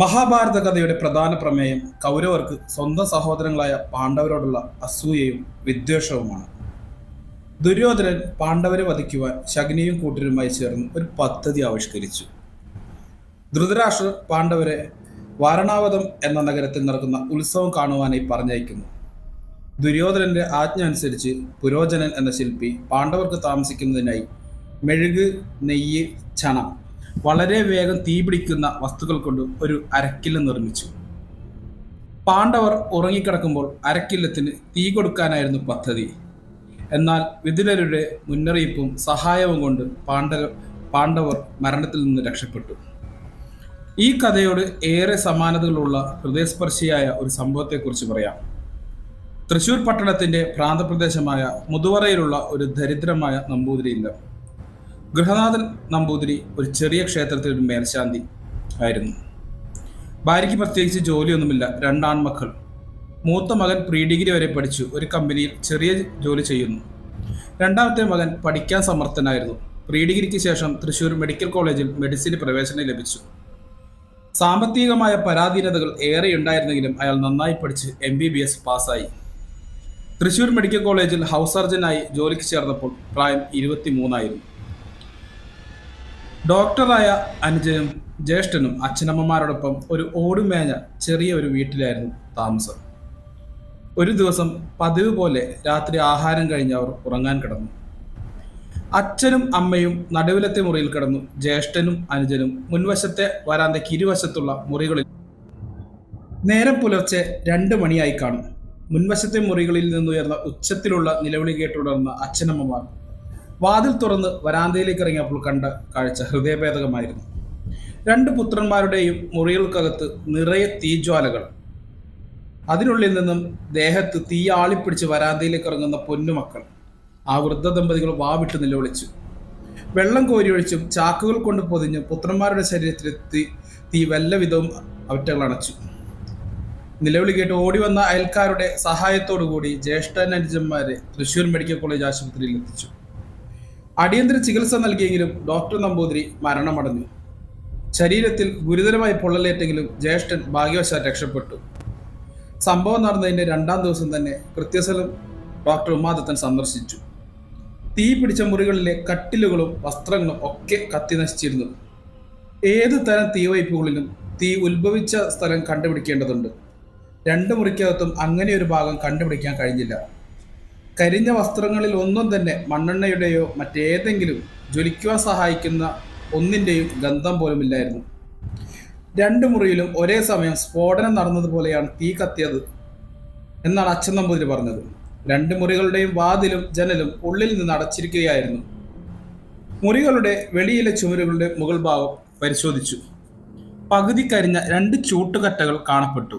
മഹാഭാരത കഥയുടെ പ്രധാന പ്രമേയം കൗരവർക്ക് സ്വന്തം സഹോദരങ്ങളായ പാണ്ഡവരോടുള്ള അസൂയയും വിദ്വേഷവുമാണ്. ദുര്യോധനൻ പാണ്ഡവരെ വധിക്കുവാൻ ശകുനിയും കൂട്ടരുമായി ചേർന്ന് ഒരു പദ്ധതി ആവിഷ്കരിച്ചു. ധൃതരാഷ്ട്രർ പാണ്ഡവരെ വാരണാവതം എന്ന നഗരത്തിൽ നടക്കുന്ന ഉത്സവം കാണുവാനായി പറഞ്ഞയക്കുന്നു. ദുര്യോധനന്റെ ആജ്ഞ അനുസരിച്ച് പുരോചനൻ എന്ന ശില്പി പാണ്ഡവർക്ക് താമസിക്കുന്നതിനായി മെഴുക് നെയ്യ് ചണം വളരെ വേഗം തീപിടിക്കുന്ന വസ്തുക്കൾ കൊണ്ട് ഒരു അരക്കില്ല നിർമ്മിച്ചു. പാണ്ഡവർ ഉറങ്ങിക്കിടക്കുമ്പോൾ അരക്കില്ലത്തിന് തീ കൊടുക്കാനായിരുന്നു പദ്ധതി. എന്നാൽ വിതുരരുടെ മുന്നറിയിപ്പും സഹായവും കൊണ്ട് പാണ്ഡവ പാണ്ഡവർ മരണത്തിൽ നിന്ന് രക്ഷപ്പെട്ടു. ഈ കഥയോട് ഏറെ സമാനതകളുള്ള ഹൃദയസ്പർശിയായ ഒരു സംഭവത്തെക്കുറിച്ച് പറയാം. തൃശൂർ പട്ടണത്തിന്റെ പ്രാന്തപ്രദേശമായ മുതുവറയിലുള്ള ഒരു ദരിദ്രമായ നമ്പൂതിരി ഇല്ലം ഗൃഹനാഥൻ നമ്പൂതിരി ഒരു ചെറിയ ക്ഷേത്രത്തിൽ ഒരു മേൽശാന്തി ആയിരുന്നു. ഭാര്യയ്ക്ക് പ്രത്യേകിച്ച് ജോലിയൊന്നുമില്ല രണ്ടാൺമക്കൾ. മൂത്ത മകൻ പ്രീ ഡിഗ്രി വരെ പഠിച്ചു ഒരു കമ്പനിയിൽ ചെറിയ ജോലി ചെയ്യുന്നു. രണ്ടാമത്തെ മകൻ പഠിക്കാൻ സമർത്ഥനായിരുന്നു. പ്രീ ഡിഗ്രിക്ക് ശേഷം തൃശൂർ മെഡിക്കൽ കോളേജിൽ മെഡിസിന് പ്രവേശനം ലഭിച്ചു. സാമ്പത്തികമായ പരാധീനതകൾ ഏറെ ഉണ്ടായിരുന്നെങ്കിലും അയാൾ നന്നായി പഠിച്ച് എം ബി ബി എസ് പാസ്സായി. തൃശൂർ മെഡിക്കൽ കോളേജിൽ ഹൗസ് സർജനായി ജോലിക്ക് ചേർന്നപ്പോൾ പ്രായം ഇരുപത്തി മൂന്നായിരുന്നു ഡോക്ടറായ അനുജയും ജ്യേഷ്ഠനും അച്ഛനമ്മമാരോടൊപ്പം ഒരു ഓടുമേഞ്ഞ ചെറിയ ഒരു വീട്ടിലായിരുന്നു താമസം. ഒരു ദിവസം പതിവ് പോലെ രാത്രി ആഹാരം കഴിഞ്ഞ് അവർ ഉറങ്ങാൻ കിടന്നു. അച്ഛനും അമ്മയും നടുവിലത്തെ മുറിയിൽ കിടന്നു ജ്യേഷ്ഠനും അനുജനും മുൻവശത്തെ വരാന്തയ്ക്ക് ഇരുവശത്തുള്ള മുറികളിൽ. നേരം പുലർച്ചെ രണ്ട് മണിയായി കാണും. മുൻവശത്തെ മുറികളിൽ നിന്നുയർന്ന ഉച്ചത്തിലുള്ള നിലവിളി കേട്ടുടർന്ന അച്ഛനമ്മമാർ വാതിൽ തുറന്ന് വരാന്തയിലേക്ക് ഇറങ്ങിയപ്പോൾ കണ്ട കാഴ്ച ഹൃദയഭേദകമായിരുന്നു. രണ്ട് പുത്രന്മാരുടെയും മുറികൾക്കകത്ത് നിറയെ തീജ്വാലകൾ. അതിനുള്ളിൽ നിന്നും ദേഹത്ത് തീ ആളിപ്പിടിച്ച് വരാന്തയിലേക്ക് ഇറങ്ങുന്ന പൊന്നുമക്കൾ ആ വൃദ്ധ ദമ്പതികൾ വാവിട്ട് നിലവിളിച്ചു. വെള്ളം കോരിയൊഴിച്ചും ചാക്കുകൾ കൊണ്ട് പൊതിഞ്ഞും പുത്രന്മാരുടെ ശരീരത്തിലെത്തി തീ വല്ലവിധവും വല്ല വിധവും അവറ്റകൾ അണച്ചു. നിലവിളി കേട്ട് ഓടി വന്ന അയൽക്കാരുടെ സഹായത്തോടുകൂടി ജ്യേഷ്ഠനുജന്മാരെ തൃശൂർ മെഡിക്കൽ കോളേജ് ആശുപത്രിയിൽ എത്തിച്ചു. അടിയന്തര ചികിത്സ നൽകിയെങ്കിലും ഡോക്ടർ നമ്പൂതിരി മരണമടഞ്ഞു. ശരീരത്തിൽ ഗുരുതരമായി പൊള്ളലേറ്റെങ്കിലും ജ്യേഷ്ഠൻ ഭാഗ്യവശാൽ രക്ഷപ്പെട്ടു. സംഭവം നടന്നതിന്റെ രണ്ടാം ദിവസം തന്നെ കൃത്യസ്ഥലം ഡോക്ടർ ഉമാദത്തൻ സന്ദർശിച്ചു. തീ പിടിച്ച മുറികളിലെ കട്ടിലുകളും വസ്ത്രങ്ങളും ഒക്കെ കത്തി നശിച്ചിരുന്നു. ഏത് തരം തീവയ്പുകളിലും തീ ഉത്ഭവിച്ച സ്ഥലം കണ്ടുപിടിക്കേണ്ടതുണ്ട്. രണ്ട് മുറിക്കകത്തും അങ്ങനെ ഒരു ഭാഗം കണ്ടുപിടിക്കാൻ കഴിഞ്ഞില്ല. കരിഞ്ഞ വസ്ത്രങ്ങളിൽ ഒന്നും തന്നെ മണ്ണെണ്ണയുടെയോ മറ്റേതെങ്കിലും ജ്വലിക്കുവാൻ സഹായിക്കുന്ന ഒന്നിന്റെയും ഗന്ധം പോലുമില്ലായിരുന്നു രണ്ട് മുറിയിലും ഒരേ സമയം സ്ഫോടനം നടന്നതുപോലെയാണ് തീ കത്തിയത് എന്നാണ് അച്ഛൻ നമ്പൂതിരി പറഞ്ഞത്. രണ്ട് മുറികളുടെയും വാതിലും ജനലും ഉള്ളിൽ നിന്ന് അടച്ചിരിക്കുകയായിരുന്നു. മുറികളുടെ വെളിയിലെ ചുമരുകളുടെ മുകൾ ഭാഗം പരിശോധിച്ചു. പകുതി കരിഞ്ഞ രണ്ട് ചൂട്ടുകറ്റകൾ കാണപ്പെട്ടു.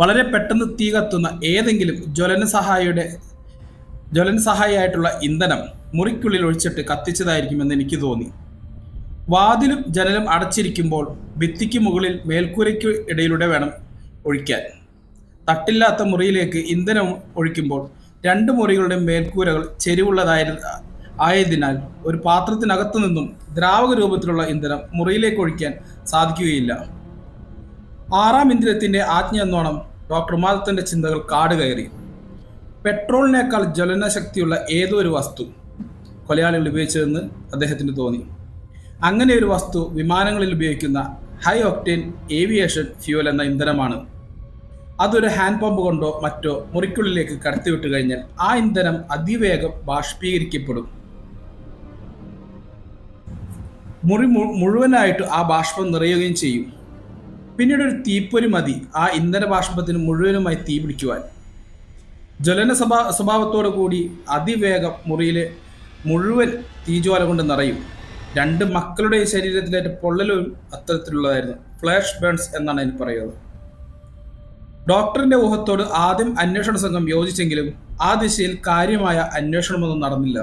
വളരെ പെട്ടെന്ന് തീ കത്തുന്ന ഏതെങ്കിലും ജ്വലന സഹായിയുടെ ജ്വലന സഹായിയായിട്ടുള്ള ഇന്ധനം മുറിക്കുള്ളിൽ ഒഴിച്ചിട്ട് കത്തിച്ചതായിരിക്കുമെന്ന് എനിക്ക് തോന്നി. വാതിലും ജനലും അടച്ചിരിക്കുമ്പോൾ ഭിത്തിക്ക് മുകളിൽ മേൽക്കൂരയ്ക്ക് ഇടയിലൂടെ വേണം ഒഴിക്കാൻ. തട്ടില്ലാത്ത മുറിയിലേക്ക് ഇന്ധനം ഒഴിക്കുമ്പോൾ രണ്ട് മുറികളുടെ മേൽക്കൂരകൾ ചെരിവുള്ളതായ ആയതിനാൽ ഒരു പാത്രത്തിനകത്തു നിന്നും ദ്രാവക രൂപത്തിലുള്ള ഇന്ധനം മുറിയിലേക്ക് ഒഴിക്കാൻ സാധിക്കുകയില്ല. ആറാം ഇന്ദ്രിയത്തിന്റെ ആജ്ഞ എന്നോണം ഡോക്ടർ ഉമാദത്തിന്റെ ചിന്തകൾ കാട് കയറി പെട്രോളിനേക്കാൾ ജ്വലന ശക്തിയുള്ള ഏതോ ഒരു വസ്തു കൊലയാളികൾ ഉപയോഗിച്ചതെന്ന് അദ്ദേഹത്തിന് തോന്നി. അങ്ങനെ ഒരു വസ്തു വിമാനങ്ങളിൽ ഉപയോഗിക്കുന്ന ഹൈ ഒക്ടേൻ ഏവിയേഷൻ ഫ്യൂൽ എന്ന ഇന്ധനമാണ്. അതൊരു ഹാൻഡ് പമ്പ് കൊണ്ടോ മറ്റോ മുറിക്കുള്ളിലേക്ക് കടത്തിവിട്ട് കഴിഞ്ഞാൽ ആ ഇന്ധനം അതിവേഗം ബാഷ്പീകരിക്കപ്പെടും. മുറി മുഴുവനായിട്ട് ആ ബാഷ്പം നിറയുകയും ചെയ്യും. പിന്നീട് ഒരു തീപ്പൊരി മതി ആ ഇന്ധന ബാഷ്പത്തിന് മുഴുവനുമായി തീ പിടിക്കുവാൻ ജ്വലന സ്വഭാ സ്വഭാവത്തോടു കൂടി അതിവേഗം മുറിയിൽ മുഴുവൻ തീജ്വാല കൊണ്ട് നിറയും. രണ്ട് മക്കളുടെ ശരീരത്തിലേറ്റ പൊള്ളലും അത്തരത്തിലുള്ളതായിരുന്നു. ഫ്ലാഷ് ബേൺസ് എന്നാണ് അതിന് പറയുന്നത്. ഡോക്ടറിന്റെ ഊഹത്തോട് ആദ്യം അന്വേഷണ സംഘം യോജിച്ചെങ്കിലും ആ ദിശയിൽ കാര്യമായ അന്വേഷണമൊന്നും നടന്നില്ല.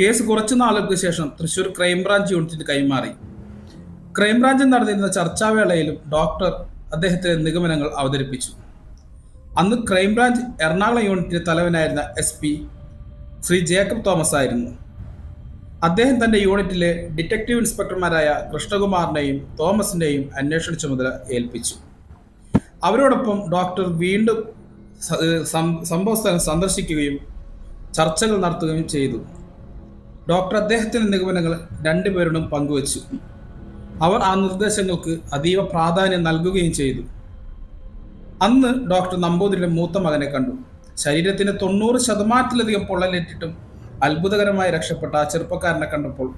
കേസ് കുറച്ചു നാളുകൾക്ക് ശേഷം തൃശൂർ ക്രൈംബ്രാഞ്ച് യൂണിറ്റിന് കൈമാറി. ക്രൈംബ്രാഞ്ചിൽ നടന്നിരുന്ന ചർച്ചാവേളയിലും ഡോക്ടർ അദ്ദേഹത്തിന്റെ നിഗമനങ്ങൾ അവതരിപ്പിച്ചു. അന്ന് ക്രൈംബ്രാഞ്ച് എറണാകുളം യൂണിറ്റിന്റെ തലവനായിരുന്ന എസ് പി ശ്രീ ജേക്കബ് തോമസ് ആയിരുന്നു. അദ്ദേഹം തന്റെ യൂണിറ്റിലെ ഡിറ്റക്റ്റീവ് ഇൻസ്പെക്ടർമാരായ കൃഷ്ണകുമാറിനെയും തോമസിനെയും അന്വേഷണ ചുമതല ഏൽപ്പിച്ചു. അവരോടൊപ്പം ഡോക്ടർ വീണ്ടും സംഭവസ്ഥലം സന്ദർശിക്കുകയും ചർച്ചകൾ നടത്തുകയും ചെയ്തു. ഡോക്ടർ അദ്ദേഹത്തിന്റെ നിഗമനങ്ങൾ രണ്ടുപേരോടും പങ്കുവച്ചു. അവർ ആ നിർദ്ദേശങ്ങൾക്ക് അതീവ പ്രാധാന്യം നൽകുകയും ചെയ്തു. അന്ന് ഡോക്ടർ നമ്പൂതിരിയുടെ മൂത്ത മകനെ കണ്ടു. ശരീരത്തിന് തൊണ്ണൂറ് ശതമാനത്തിലധികം പൊള്ളലേറ്റിട്ടും അത്ഭുതകരമായി രക്ഷപ്പെട്ട ആ ചെറുപ്പക്കാരനെ കണ്ടപ്പോൾ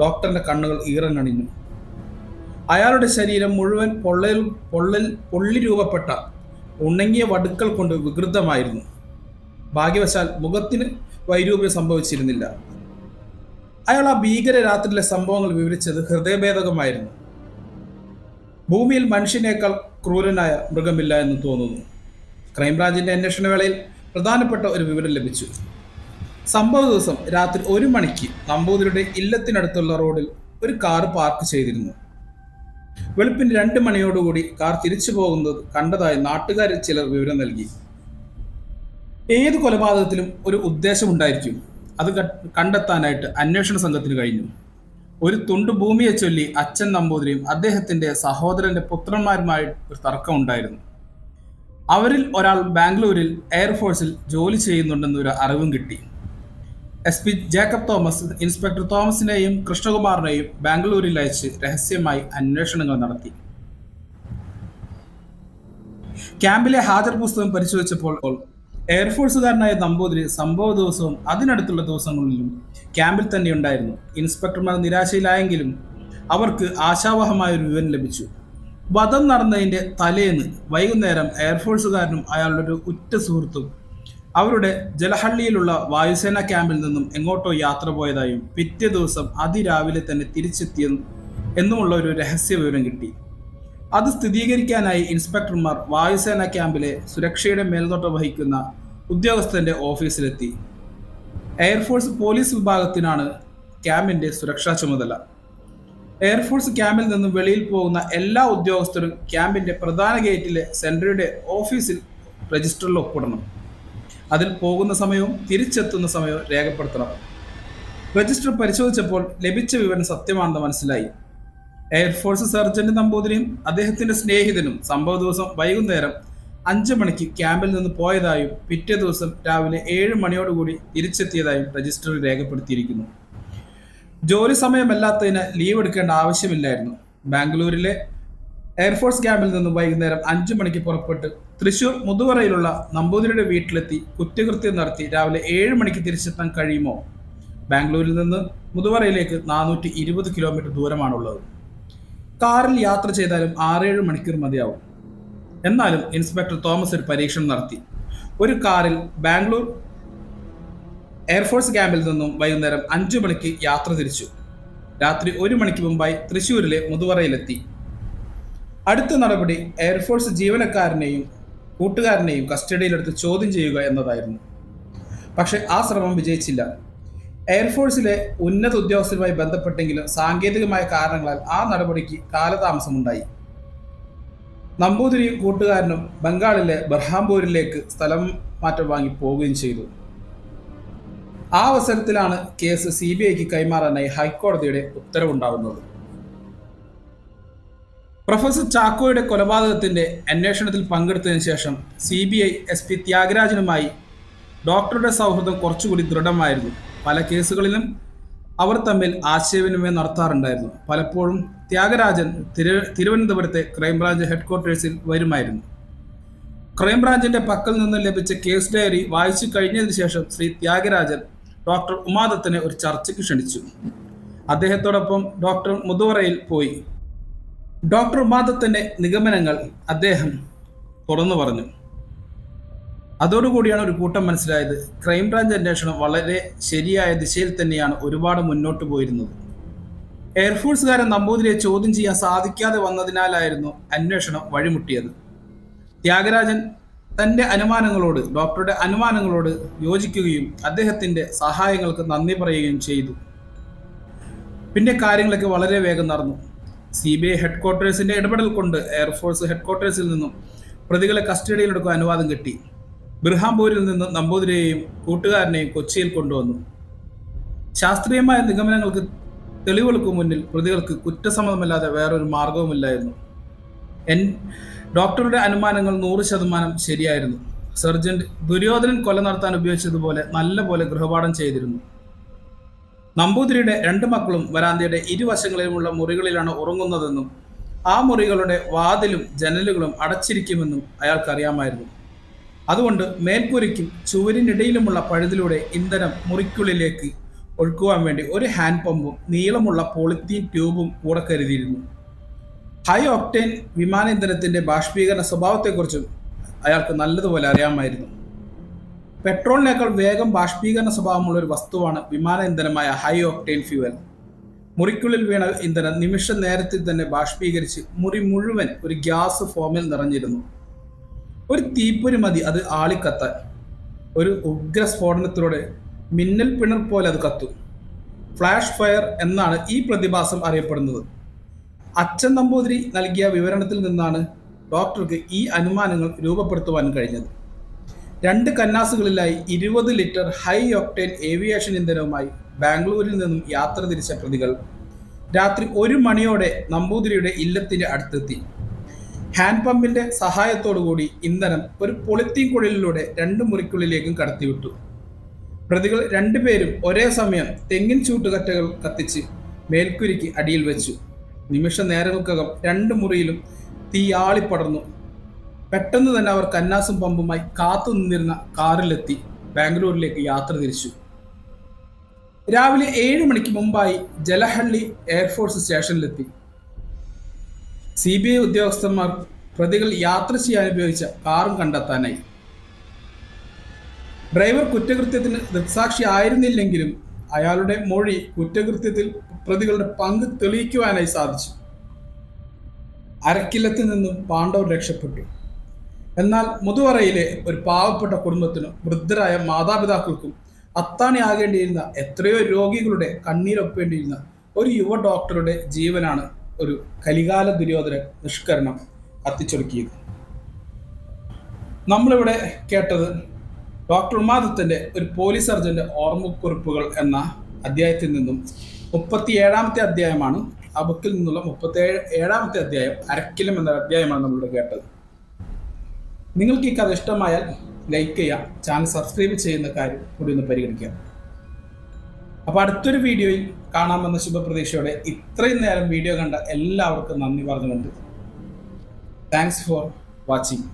ഡോക്ടറിന്റെ കണ്ണുകൾ ഈറനണിഞ്ഞു. അയാളുടെ ശരീരം മുഴുവൻ പൊള്ളൽ പൊള്ളൽ പൊള്ളി രൂപപ്പെട്ട ഉണങ്ങിയ വടുക്കൾ കൊണ്ട് വികൃതമായിരുന്നു. ഭാഗ്യവശാൽ മുഖത്തിന് വൈരൂപ്യം സംഭവിച്ചിരുന്നില്ല. അയാൾ ആ ഭീകര രാത്രിയിലെ സംഭവങ്ങൾ വിവരിച്ചത് ഹൃദയഭേദകമായിരുന്നു. ഭൂമിയിൽ മനുഷ്യനേക്കാൾ ക്രൂരനായ മൃഗമില്ല എന്ന് തോന്നുന്നു. ക്രൈംബ്രാഞ്ചിന്റെ അന്വേഷണ വേളയിൽ പ്രധാനപ്പെട്ട ഒരു വിവരം ലഭിച്ചു. സംഭവ ദിവസം രാത്രി ഒരു മണിക്ക് നമ്പൂതിരിയുടെ ഇല്ലത്തിനടുത്തുള്ള റോഡിൽ ഒരു കാർ പാർക്ക് ചെയ്തിരുന്നു. വെളുപ്പിന് രണ്ട് മണിയോടുകൂടി കാർ തിരിച്ചു പോകുന്നത് കണ്ടതായി നാട്ടുകാരിൽ ചിലർ വിവരം നൽകി. ഏത് കൊലപാതകത്തിലും ഒരു ഉദ്ദേശമുണ്ടായിരിക്കും. അത് കണ്ടെത്താനായിട്ട് അന്വേഷണ സംഘത്തിന് കഴിഞ്ഞു. ഒരു തുണ്ട് ഭൂമിയെ ചൊല്ലി അച്ഛൻ നമ്പൂതിരിയും അദ്ദേഹത്തിന്റെ സഹോദരന്റെ പുത്രന്മാരുമായി ഒരു തർക്കം ഉണ്ടായിരുന്നു. അവരിൽ ഒരാൾ ബാംഗ്ലൂരിൽ എയർഫോഴ്സിൽ ജോലി ചെയ്യുന്നുണ്ടെന്നൊരു അറിവും കിട്ടി. S P Jacob Thomas inspector തോമസിനെയും കൃഷ്ണകുമാറിനെയും ബാംഗ്ലൂരിൽ അയച്ച് രഹസ്യമായി അന്വേഷണങ്ങൾ നടത്തി. ക്യാമ്പിലെ ഹാജർ പുസ്തകം പരിശോധിച്ചപ്പോൾ എയർഫോഴ്സുകാരനായ നമ്പൂതിരി സംഭവ ദിവസവും അതിനടുത്തുള്ള ദിവസങ്ങളിലും ക്യാമ്പിൽ തന്നെ ഉണ്ടായിരുന്നു. ഇൻസ്പെക്ടർമാർ നിരാശയിലായെങ്കിലും അവർക്ക് ആശാവഹമായ ഒരു വിവരം ലഭിച്ചു. വധം നടന്നതിന്റെ തലേന്ന് വൈകുന്നേരം എയർഫോഴ്സുകാരനും അയാളുടെ ഒരു ഉറ്റ സുഹൃത്തും അവരുടെ ജലഹള്ളിയിലുള്ള വായുസേന ക്യാമ്പിൽ നിന്നും എങ്ങോട്ടോ യാത്ര പോയതായും പിറ്റേ ദിവസം അതിരാവിലെ തന്നെ തിരിച്ചെത്തിയ എന്നുമുള്ള ഒരു രഹസ്യ വിവരം കിട്ടി. അത് സ്ഥിരീകരിക്കാനായി ഇൻസ്പെക്ടർമാർ വായുസേന ക്യാമ്പിലെ സുരക്ഷയുടെ മേൽനോട്ടം വഹിക്കുന്ന ഉദ്യോഗസ്ഥന്റെ ഓഫീസിലെത്തി. എയർഫോഴ്സ് പോലീസ് വിഭാഗത്തിനാണ് ക്യാമ്പിന്റെ സുരക്ഷാ ചുമതല. എയർഫോഴ്സ് ക്യാമ്പിൽ നിന്നും വെളിയിൽ പോകുന്ന എല്ലാ ഉദ്യോഗസ്ഥരും ക്യാമ്പിന്റെ പ്രധാന ഗേറ്റിലെ സെൻട്രിയുടെ ഓഫീസിൽ രജിസ്റ്ററിൽ ഒപ്പിടണം. അതിൽ പോകുന്ന സമയവും തിരിച്ചെത്തുന്ന സമയവും രേഖപ്പെടുത്തണം. രജിസ്റ്റർ പരിശോധിച്ചപ്പോൾ ലഭിച്ച വിവരം സത്യമാണെന്ന് മനസ്സിലായി. എയർഫോഴ്സ് സർജന്റ് നമ്പൂതിരിയും അദ്ദേഹത്തിന്റെ സ്നേഹിതനും സംഭവ ദിവസം വൈകുന്നേരം അഞ്ചു മണിക്ക് ക്യാമ്പിൽ നിന്ന് പോയതായും പിറ്റേ ദിവസം രാവിലെ ഏഴ് മണിയോടുകൂടി തിരിച്ചെത്തിയതായും രജിസ്റ്ററിൽ രേഖപ്പെടുത്തിയിരിക്കുന്നു. ജോലി സമയമല്ലാത്തതിന് ലീവ് എടുക്കേണ്ട ആവശ്യമില്ലായിരുന്നു. ബാംഗ്ലൂരിലെ എയർഫോഴ്സ് ക്യാമ്പിൽ നിന്ന് വൈകുന്നേരം അഞ്ചു മണിക്ക് പുറപ്പെട്ട് തൃശൂർ മുതുവറയിലുള്ള നമ്പൂതിരിയുടെ വീട്ടിലെത്തി കുറ്റകൃത്യം നടത്തി രാവിലെ ഏഴ് മണിക്ക് തിരിച്ചെത്താൻ കഴിയുമോ? ബാംഗ്ലൂരിൽ നിന്ന് മുതുവറയിലേക്ക് നാനൂറ്റി ഇരുപത് കിലോമീറ്റർ ദൂരമാണുള്ളത്. കാറിൽ യാത്ര ചെയ്താലും ആറേഴ് മണിക്കൂർ മതിയാവും. എന്നാലും ഇൻസ്പെക്ടർ തോമസ് ഒരു പരീക്ഷണം നടത്തി. ഒരു കാറിൽ ബാംഗ്ലൂർ എയർഫോഴ്സ് ക്യാമ്പിൽ നിന്നും വൈകുന്നേരം അഞ്ചു മണിക്ക് യാത്ര തിരിച്ചു. രാത്രി ഒരു മണിക്ക് മുമ്പായി തൃശ്ശൂരിലെ മുതുവറയിലെത്തി. അടുത്ത നടപടി എയർഫോഴ്സ് ജീവനക്കാരനെയും കൂട്ടുകാരനെയും കസ്റ്റഡിയിലെടുത്ത് ചോദ്യം ചെയ്യുക എന്നതായിരുന്നു. പക്ഷേ ആ ശ്രമം വിജയിച്ചില്ല. എയർഫോഴ്സിലെ ഉന്നത ഉദ്യോഗസ്ഥരുമായി ബന്ധപ്പെട്ടെങ്കിലും സാങ്കേതികമായ കാരണങ്ങളാൽ ആ നടപടിക്ക് കാലതാമസമുണ്ടായി. നമ്പൂതിരിയും കൂട്ടുകാരനും ബംഗാളിലെ ബർഹാംപൂരിലേക്ക് സ്ഥലം മാറ്റം വാങ്ങി പോവുകയും ചെയ്തു. ആ അവസരത്തിലാണ് കേസ് സി ബി ഐക്ക് കൈമാറാനായി ഹൈക്കോടതിയുടെ ഉത്തരവുണ്ടാവുന്നത്. പ്രൊഫസർ ചാക്കോയുടെ കൊലപാതകത്തിന്റെ അന്വേഷണത്തിൽ പങ്കെടുത്തതിനു ശേഷം C B I S P ത്യാഗരാജനുമായി ഡോക്ടറുടെ സൗഹൃദം കുറച്ചുകൂടി ദൃഢമായിരുന്നു. പല കേസുകളിലും അവർ തമ്മിൽ ആശയവിനിമയം നടത്താറുണ്ടായിരുന്നു. പലപ്പോഴും ത്യാഗരാജൻ തിരു തിരുവനന്തപുരത്തെ ക്രൈംബ്രാഞ്ച് ഹെഡ്ക്വാർട്ടേഴ്സിൽ വരുമായിരുന്നു. ക്രൈംബ്രാഞ്ചിന്റെ പക്കൽ നിന്ന് ലഭിച്ച കേസ് ഡയറി വായിച്ചു കഴിഞ്ഞതിന് ശേഷം ശ്രീ ത്യാഗരാജൻ ഡോക്ടർ ഉമാദത്തിനെ ഒരു ചർച്ചയ്ക്ക് ക്ഷണിച്ചു. അദ്ദേഹത്തോടൊപ്പം ഡോക്ടർ മുതുവറയിൽ പോയി. ഡോക്ടർ ഉമാദത്തിന്റെ നിഗമനങ്ങൾ അദ്ദേഹം തുറന്നു പറഞ്ഞു. അതോടുകൂടിയാണ് ഒരു കൂട്ടം മനസ്സിലായത്. ക്രൈംബ്രാഞ്ച് അന്വേഷണം വളരെ ശരിയായ ദിശയിൽ തന്നെയാണ് ഒരുപാട് മുന്നോട്ട് പോയിരുന്നത്. എയർഫോഴ്സുകാരൻ നമ്പൂതിരിയെ ചോദ്യം ചെയ്യാൻ സാധിക്കാതെ വന്നതിനാലായിരുന്നു അന്വേഷണം വഴിമുട്ടിയത്. ത്യാഗരാജൻ തന്റെ അനുമാനങ്ങളോട് ഡോക്ടറുടെ അനുമാനങ്ങളോട് യോജിക്കുകയും അദ്ദേഹത്തിന്റെ സഹായങ്ങൾക്ക് നന്ദി പറയുകയും ചെയ്തു. പിന്നെ കാര്യങ്ങളൊക്കെ വളരെ വേഗം നടന്നു. സി ബി ഐ ഹെഡ്ക്വാർട്ടേഴ്സിന്റെ ഇടപെടൽ കൊണ്ട് എയർഫോഴ്സ് ഹെഡ്ക്വാർട്ടേഴ്സിൽ നിന്നും പ്രതികളെ കസ്റ്റഡിയിലെടുക്കാൻ അനുവാദം കിട്ടി. ബിർഹാംപൂരിൽ നിന്ന് നമ്പൂതിരിയെയും കൂട്ടുകാരനെയും കൊച്ചിയിൽ കൊണ്ടുവന്നു. ശാസ്ത്രീയമായ നിഗമനങ്ങൾക്ക് തെളിവുകൾക്ക് മുന്നിൽ പ്രതികൾക്ക് കുറ്റസമ്മതമല്ലാതെ വേറൊരു മാർഗവുമില്ലായിരുന്നു എൻ ഡോക്ടറുടെ അനുമാനങ്ങൾ നൂറ് ശതമാനം ശരിയായിരുന്നു. സർജന്റ് ദുര്യോധനൻ കൊല നടത്താൻ ഉപയോഗിച്ചതുപോലെ നല്ലപോലെ ഗൃഹപാഠം ചെയ്തിരുന്നു. നമ്പൂതിരിയുടെ രണ്ട് മക്കളും വരാന്തയുടെ ഇരുവശങ്ങളിലുമുള്ള മുറികളിലാണ് ഉറങ്ങുന്നതെന്നും ആ മുറികളുടെ വാതിലും ജനലുകളും അടച്ചിരിക്കുമെന്നും അയാൾക്കറിയാമായിരുന്നു. അതുകൊണ്ട് മേൽക്കൂരയ്ക്കും ചുവരിനിടയിലുമുള്ള പഴുതിലൂടെ ഇന്ധനം മുറിക്കുള്ളിലേക്ക് ഒഴുക്കുവാൻ വേണ്ടി ഒരു ഹാൻഡ് പമ്പും നീളമുള്ള പോളിത്തീൻ ട്യൂബും കൂടെ കരുതിയിരുന്നു. ഹൈ ഒക്ടേൻ വിമാന ഇന്ധനത്തിന്റെ ബാഷ്പീകരണ സ്വഭാവത്തെക്കുറിച്ചും അയാൾക്ക് നല്ലതുപോലെ അറിയാമായിരുന്നു. പെട്രോളിനേക്കാൾ വേഗം ബാഷ്പീകരണ സ്വഭാവമുള്ള ഒരു വസ്തുവാണ് വിമാന ഇന്ധനമായ ഹൈ ഒക്ടേൻ ഫ്യൂവൽ. മുറിക്കുള്ളിൽ വീണ ഇന്ധനം നിമിഷ നേരത്തിൽ തന്നെ ബാഷ്പീകരിച്ച് മുറി മുഴുവൻ ഒരു ഗ്യാസ് ഫോമിൽ നിറഞ്ഞിരുന്നു. ഒരു തീപ്പൊരി മതി അത് ആളിക്കത്താൻ ഒരു ഉഗ്ര സ്ഫോടനത്തിലൂടെ മിന്നൽ പിണർ പോലെ അത് കത്തും. ഫ്ലാഷ് ഫയർ എന്നാണ് ഈ പ്രതിഭാസം അറിയപ്പെടുന്നത്. അച്ഛൻ നമ്പൂതിരി നൽകിയ വിവരണത്തിൽ നിന്നാണ് ഡോക്ടർക്ക് ഈ അനുമാനങ്ങൾ രൂപപ്പെടുത്തുവാൻ കഴിഞ്ഞത്. രണ്ട് കന്നാസുകളിലായി ഇരുപത് ലിറ്റർ ഹൈ ഒക്ടേൻ ഏവിയേഷൻ ഇന്ധനവുമായി ബാംഗ്ലൂരിൽ നിന്നും യാത്ര തിരിച്ച പ്രതികൾ രാത്രി ഒരു മണിയോടെ നമ്പൂതിരിയുടെ ഇല്ലത്തിന്റെ അടുത്തെത്തി. ഹാൻഡ് പമ്പിന്റെ സഹായത്തോടുകൂടി ഇന്ധനം ഒരു പൊളിത്തീൻ കുഴലിലൂടെ രണ്ട് മുറിക്കുള്ളിലേക്കും കടത്തിവിട്ടു. പ്രതികൾ രണ്ടുപേരും ഒരേ സമയം തെങ്ങിൻ ചൂട്ടുകറ്റകൾ കത്തിച്ച് മേൽക്കുരിക്ക് അടിയിൽ വെച്ചു. നിമിഷ നേരങ്ങൾക്കകം രണ്ട് മുറിയിലും തീ ആളിപ്പടർന്നു. പെട്ടെന്ന് തന്നെ അവർ കന്നാസും പമ്പുമായി കാത്തു നിന്നിരുന്ന കാറിലെത്തി ബാംഗ്ലൂരിലേക്ക് യാത്ര തിരിച്ചു. രാവിലെ ഏഴ് മണിക്ക് മുമ്പായി ജലഹള്ളി എയർഫോഴ്സ് സ്റ്റേഷനിലെത്തി. സി ബി ഐ ഉദ്യോഗസ്ഥന്മാർ പ്രതികൾ യാത്ര ചെയ്യാൻ ഉപയോഗിച്ച കാറും കണ്ടെത്താനായി. ഡ്രൈവർ കുറ്റകൃത്യത്തിന് ദൃക്സാക്ഷി ആയിരുന്നില്ലെങ്കിലും അയാളുടെ മൊഴി കുറ്റകൃത്യത്തിൽ പ്രതികളുടെ പങ്ക് തെളിയിക്കുവാനായി സാധിച്ചു. അരക്കില്ലത്തിൽ നിന്നും പാണ്ഡവർ രക്ഷപ്പെട്ടു. എന്നാൽ മുതുവറയിലെ ഒരു പാവപ്പെട്ട കുടുംബത്തിനും വൃദ്ധരായ മാതാപിതാക്കൾക്കും അത്താണി ആകേണ്ടിയിരുന്ന എത്രയോ രോഗികളുടെ കണ്ണീരൊപ്പേണ്ടിയിരുന്ന ഒരു യുവ ഡോക്ടറുടെ ജീവനാണ് ഒരു കലികാല ദുര്യോധന നിഷ്കരണം കത്തിച്ചൊടുക്കിയത്. നമ്മളിവിടെ കേട്ടത് ഡോക്ടർ ഉമാദത്തിന്റെ ഒരു പോലീസ് സർജന്റെ ഓർമ്മക്കുറിപ്പുകൾ എന്ന അധ്യായത്തിൽ നിന്നും മുപ്പത്തി ഏഴാമത്തെ അധ്യായമാണ്. ആ ബുക്കിൽ നിന്നുള്ള മുപ്പത്തി ഏഴ് ഏഴാമത്തെ അധ്യായം അരക്കിലും എന്ന അധ്യായമാണ് നമ്മളിവിടെ കേട്ടത്. നിങ്ങൾക്ക് ഈ കഥ ഇഷ്ടമായാൽ ലൈക്ക് ചെയ്യാം ചാനൽ സബ്സ്ക്രൈബ് ചെയ്യുന്ന കാര്യം കൂടി ഒന്ന് പരിഗണിക്കാം അപ്പോൾ അടുത്തൊരു വീഡിയോയിൽ കാണാമെന്ന ശുഭപ്രതീക്ഷയോടെ ഇത്രയും നേരം വീഡിയോ കണ്ട എല്ലാവർക്കും നന്ദി പറഞ്ഞുകൊണ്ട്. Thanks for watching